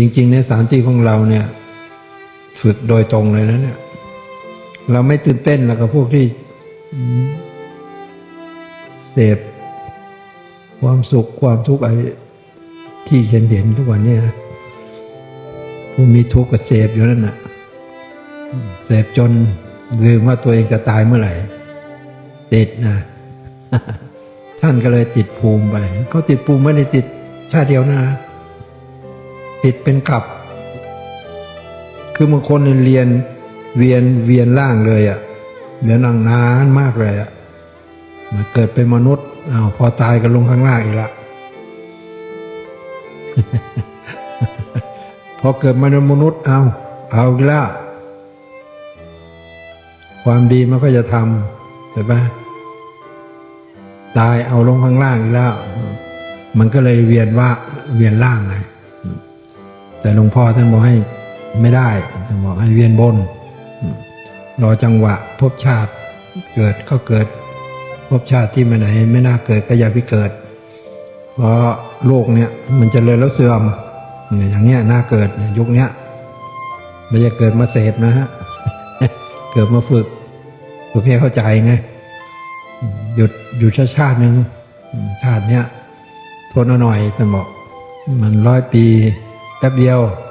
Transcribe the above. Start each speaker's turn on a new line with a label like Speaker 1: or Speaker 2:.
Speaker 1: จริงๆในสถานที่ของเราเนี่ย ฝึกโดยตรงเลยนะเนี่ย เราไม่ตื่นเต้นแล้วกับพวกที่เสพความสุขความทุกข์อะไรที่เห็นเห็นทุกวันเนี่ยผู้มีทุกข์ก็เสพอยู่นั่นน่ะเสพจนลืมว่าตัวเองจะตายเมื่อไหร่ ติดนะท่านก็เลยติดภูมิไปเขาติดภูมิไม่ได้ติดชาติเดียวนะ ติดเป็นกลับ คือบางคนเรียนเวียนเวียนร่างเลยอะ่ะเวียนร่งนานมากเลยอะ่ะมาเกิดเป็นมนุษย์อ้าวพอตายก็ลงข้างล่างอีกละพอเกิดมาเป็นมนุษย์เอาเอาอีกล้วความดีมันก็จะทำใช่ปะตายเอาลงข้างล่างอีกแล้ว มันก็เลยเวียนว่าเวียนล่างไง แต่หลวงพ่อท่านบอกให้ไม่ได้ท่านบอกให้เวียนบนรอจังหวะภพชาติเกิดก็เกิดภพชาติที่ไม่ไหน ไม่น่าเกิดก็อย่าไปเกิด เพราะโลกเนี่ยมันจเจริญแล้วเสื่อมอย่างเนี้ยน่าเกิดยุคเนี้ยไม่ใช่เกิดมาเสพนะฮะเกิดมาฝึกฝึกให้เข้าใจไงหยุดหยุดชาติชาติหนึ่งชาติเนี้ยทนหน่อยท่บอกมันร้อยปี Gabriel.